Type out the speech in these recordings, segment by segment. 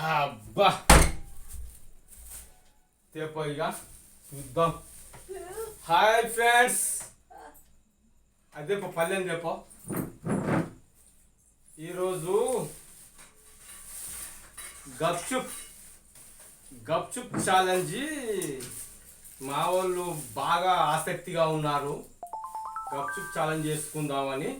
అబ్బా తేపోయిగా ఇక చూద్దాం హాయ్ ఫ్రెండ్స్ అదే పల్లెని చెప్పో ఈరోజు గప్చుప్ గప్చుప్ ఛాలెంజ్ మా వాళ్ళు బాగా ఆసక్తిగా ఉన్నారు గప్చుప్ ఛాలెంజ్ చేసుకుందామని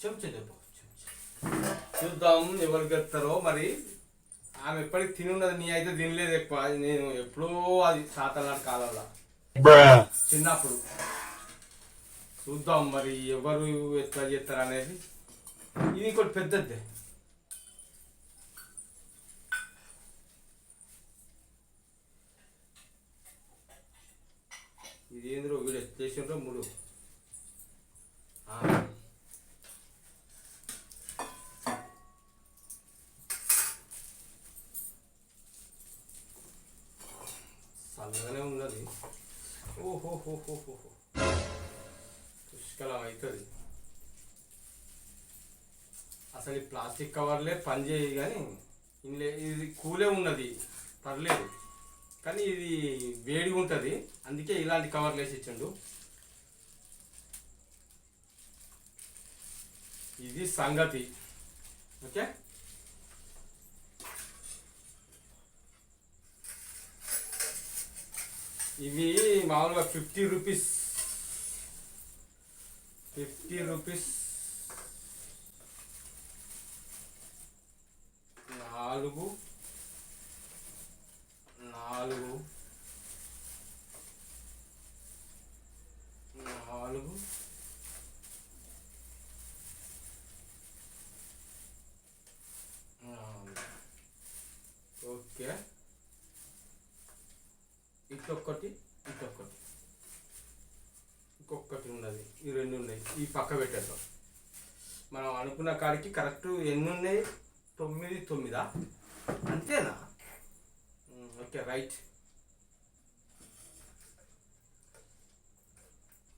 చెంచా చెప్పు చూద్దాం ఎవరు గెలుస్తారో మరి ఆమె ఎప్పటికి తిని ఉన్నది నీ అయితే తినలేదు ఎక్కువ నేను ఎప్పుడో అది సాతనాడు కాలంలో. చిన్నప్పుడు. చూద్దాం మరి ఎవరు ఎట్లా చేస్తారు అనేది ఇది ఇంకోటి పెద్దది. ఇది ఏంద్రో వీడు చేసిండ్రో మూడు. ఓహోహోహోహో పుష్కలం అవుతుంది అసలు ఈ ప్లాస్టిక్ కవర్లే పని కానీ ఇందులో ఇది కూలే ఉన్నది పర్లేదు. కానీ ఇది వేడి ఉంటుంది అందుకే ఇలాంటి కవర్లు వేసి ఇచ్చిండు. ఇది సంగతి. ఓకే? ఇవి మామూలుగా ఫిఫ్టీ రూపీస్. Fifty rupees. నాలుగు. నాలుగు నాలుగు నాలుగు ఓకే ఇటొక్కటి ఇటొక్కటి ఇంకొకటి ఉన్నది. ఈ రెండు ఉన్నాయి. ఈ పక్క పెట్టడం మనం అనుకున్న కాడికి కరెక్ట్ ఎన్ని ఉన్నాయి? తొమ్మిది తొమ్మిదా? అంతేనా? Okay right.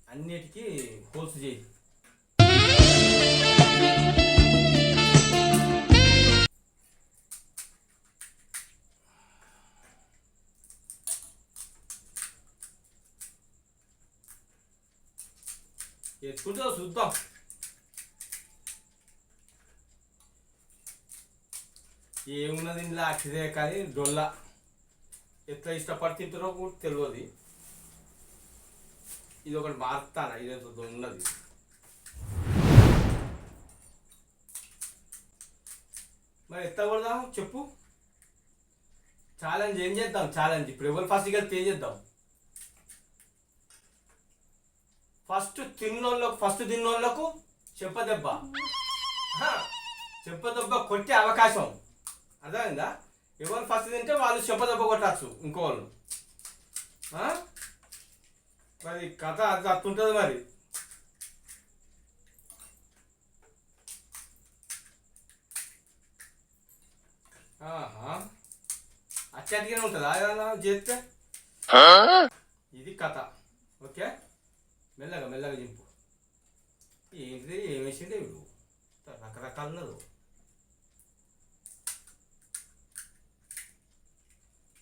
అన్నిటికీ హోల్స్ చేయి. ఎత్తుకుంటుందో చూద్దాం ఏమున్నది ఇందులో అట్టిదే కానీ డొల్ల ఎట్లా ఇష్టపడి తింటారో కూడా తెలియదు ఇది ఒకటి మారుతాను ఇదేంతో ఉన్నది మరి ఎత్త కొడదాం చెప్పు ఛాలెంజ్ ఏం చేద్దాం ఛాలెంజ్ ఇప్పుడు ఎవరు ఫస్ట్ కలిపి ఏం చేద్దాం ఫస్ట్ తిన్నోళ్ళకు ఫస్ట్ తిన్నోళ్ళకు చెప్పదెబ్బ. చెప్పదెబ్బ కొట్టే అవకాశం. అర్థమైందా? ఎవరు ఫస్ట్ తింటే వాళ్ళు చెప్పదెబ్బ కొట్టచ్చు ఇంకోళ్ళు? మరి కథ అది అట్టుంటుంది మరి. అచ్చటిగానే ఉంటుందా? ఏదైనా చేస్తే? ఇది కథ. ఓకే? మెల్లగా మెల్లగా చింపు. ఏంటిది? ఏమేసిండే వీడు? రకరకాలు ఉన్నారు.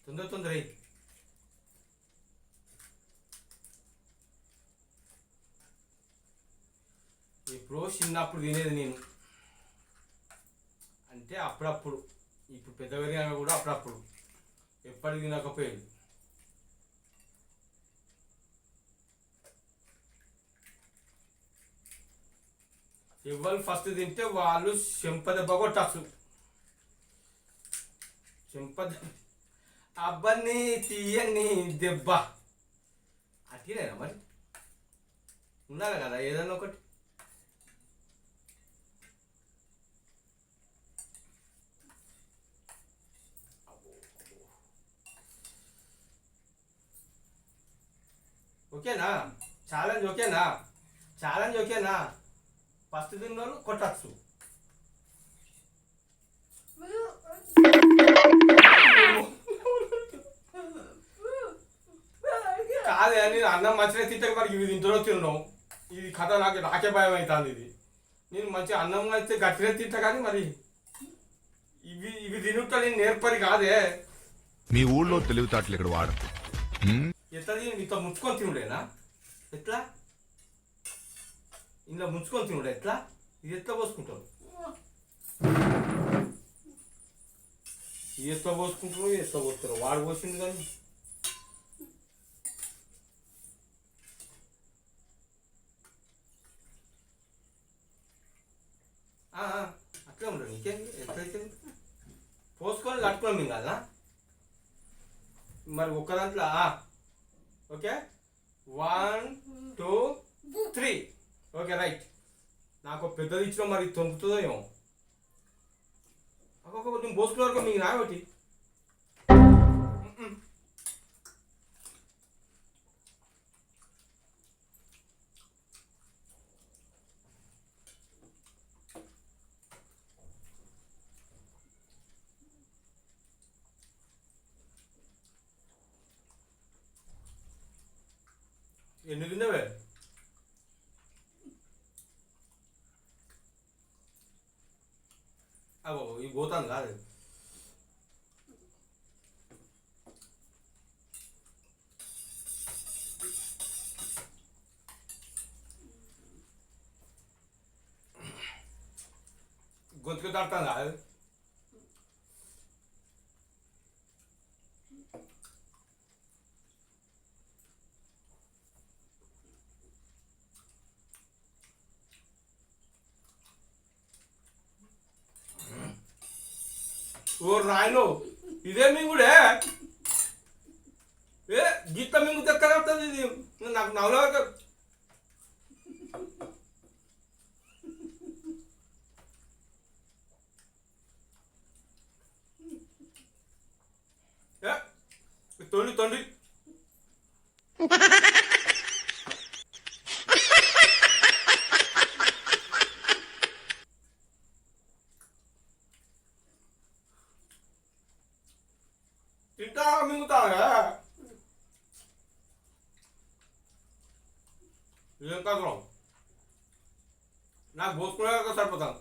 తొందర తొందర ఎప్పుడో చిన్నప్పుడు తినేది నేను. అంటే అప్పుడప్పుడు. ఇప్పుడు పెద్ద పెరిగాక కూడా అప్పుడప్పుడు. ఎప్పటికి తినకపోయేది. ఎవరు ఫస్ట్ తింటే వాళ్ళు చెంపదెబ్బ కొట్టచ్చు. చెంపద అబ్బని తీయని దెబ్బ. అట్లేనా మరి? ఉండాలి కదా ఏదన్నా ఒకటి. ఓకేనా? ఛాలెంజ్ ఓకేనా? ఛాలెంజ్ ఓకేనా? ఫస్ట్ తిన్నోళ్ళు కొట్టచ్చు. కాదే నేను అన్నం మంచిగా తింటే మరి ఇవి తింటారో తిన్నాం ఇది కథ నాకు నాకే భయం అవుతుంది ఇది. నేను మంచిగా అన్నం అయితే గట్టిగా తింటా కానీ మరి ఇవి ఇవి తినుట నేను నేర్పరి కాదే. మీ ఊళ్ళో తెలివితేటలు ఇక్కడ వాడకు హ్మ్? ఎట్లా తిని ఇంత ముంచుకొని తినుడేనా ఎట్లా? ఇందులో ముంచుకొని తినడు ఎట్లా? ఇది ఎట్లా పోసుకుంటావు? ఇది ఎట్లా పోసుకుంటారు ఎట్లా పోస్తారు వాడు పోసింది కానీ. అట్లా ఆ, అట్లే ఉండదు ఎట్లయితే? పోసుకొని కట్టుకోవడం కదా మరి ఒక్క దాంట్లో okay? One two three. Okay right నాకు పెద్దది ఇచ్చిన మరి తొంగుతుందో ఏమో. ఒక్కొక్క నువ్వు పోసుకున్నారు మీకు నాయబట్టి ఎన్ని తిన్నావే అగో ఈ పోతాను కాదు. గొంతుకు తడతాను కాదు. ఓ రాయను ఇదే మింగుడే. ఏ గీత మింగు తెక్కగలుగుతుంది ఇది? నాకు నవ్వులో తొండి తొండి. తింటా మింగుతాగా ఏం కాదు నాకు పోసుకునే సరిపోతాను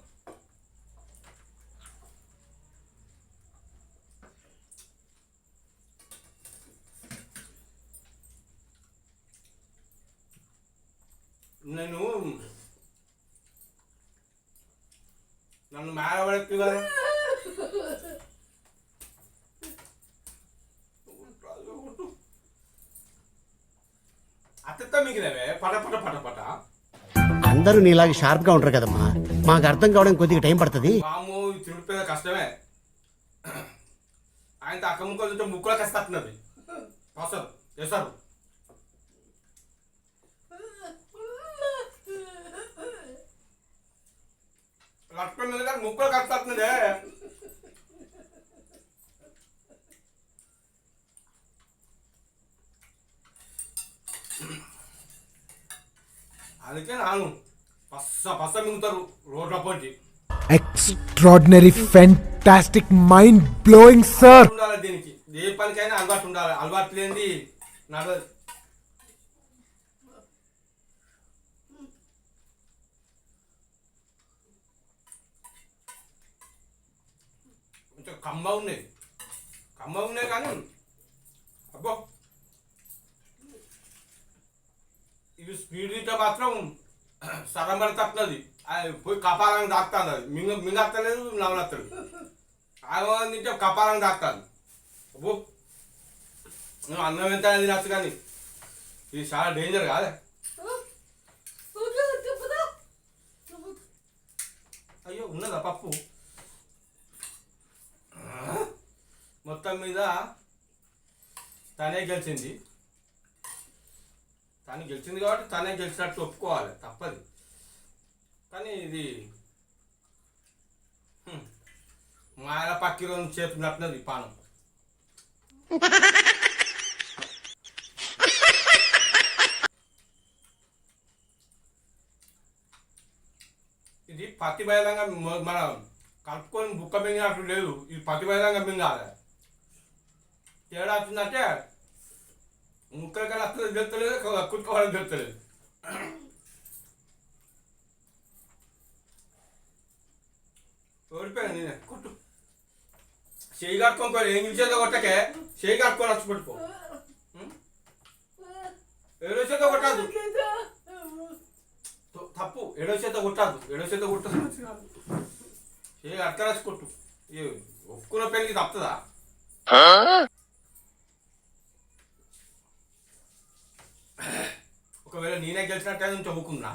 నేను నన్ను మేడబడెక్కి కదా అత్త మిగిలినవే పట పట పట పట అందరూ నీలాగా షార్ప్గా ఉంటారు కదమ్మా. మాకు అర్థం కావడం కొద్దిగా టైం పడుతుంది. కష్టమే. ఆయన అక్క ముక్కలు ముక్కలు కష్టస్తున్నది వస్తారు చేస్తారు మీద కానీ ముక్కలు కష్టస్తున్నదే అందుకే నాను. పస్స పస్స మింగుతారు రోడ్ల పోటీ. Extraordinary, fantastic, mind blowing, sir. ఉండాలి దీనికి. ఏ పనికైనా అలవాటు ఉండాలి. అలవాటు లేనిది నడవదు. కొంచెం కమ్మ ఉన్నాయి కమ్మ ఉన్నాయి కానీ అబ్బో. ఇవి స్పీడ్ తింటే మాత్రం సరమరి తప్పుతుంది పోయి కపాలంగా దాక్తాను అది. మింగ మింగత్తలేదు నవలత్తలేదు ఆగమని తింటే కపాలంగా దాక్తాను అబ్బో. నువ్వు అన్నం ఎంత తినచ్చు కానీ ఇది చాలా డేంజర్ కాదే. అయ్యో ఉన్నదా పప్పు? మొత్తం మీద తనే గెలిచింది. తను గెలిచింది కాబట్టి తనే గెలిచినట్టు ఒప్పుకోవాలి తప్పది. కానీ ఇది మాయల పక్కిలో చేతున్నట్టున్నది పానం. ఇది పత్తి బయలంగా మన కలుపుకొని బుక్క మింగినట్టు లేదు ఇది పత్తి బయలంగా మింగాలి. తేడా వచ్చిందంటే ముక్కలకి వస్తుంది తెలుస్తలేదు కుట్టుకోవడం తెలుస్తలేదు ఓడిపోయాను నేను కుట్టు చేయి కట్టుకొని ఏం చేసేదో కొట్టకే. చేయి కట్టుకొని వచ్చి పెట్టుకో ఏడో చేత కొట్టదు తప్పు ఏడో చేత కొట్టదు ఏడో చేత కొట్టదు చేయి అట్లా వచ్చి కొట్టు ఏ, పెళ్ళికి తప్పుతుందా ఒకవేళ నేనే గెలిచినట్టే నుంచి ఒప్పుకున్నా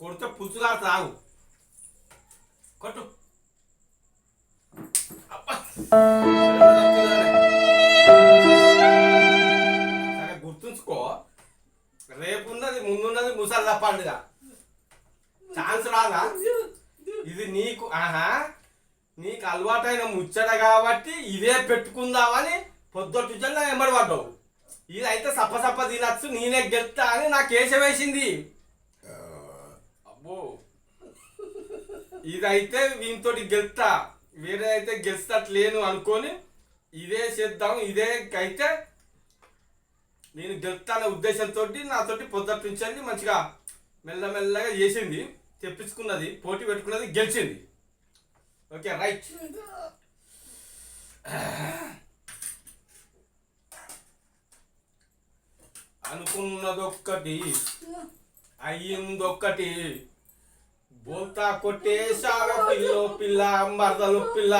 కొడితే పుచ్చుగా తాగు. కొట్టు. సరే గుర్తుంచుకో. రేపున్నది ముందున్నది ముసళ్ళ పండుగ ఛాన్స్ రాదా? ఇది నీకు ఆహా. నీకు అలవాటైన ముచ్చట కాబట్టి ఇదే పెట్టుకుందామని పొద్దుటి జల్ల ఎంబడి పడ్డావు ఇది అయితే సప్ప సప్ప తినచ్చు నేనే గెలుతా అని నాకు కేశం వేసింది. అబ్బో. ఇదైతే వీనితోటి గెలుతా వేరే అయితే గెలుస్తట్లేను అనుకొని ఇదే చేద్దాం ఇదే అయితే నేను గెలుతానే ఉద్దేశంతో నాతోటి పొద్దుటి నుంచి మంచిగా మెల్లమెల్లగా చేసింది తెప్పించుకున్నది పోటీ పెట్టుకున్నది గెలిచింది. ఓకే రైట్ అనుకున్నదొక్కటి అయ్యిందొక్కటి. బోల్తా కొట్టేశావే పిల్లో పిల్ల మరదలు పిల్ల.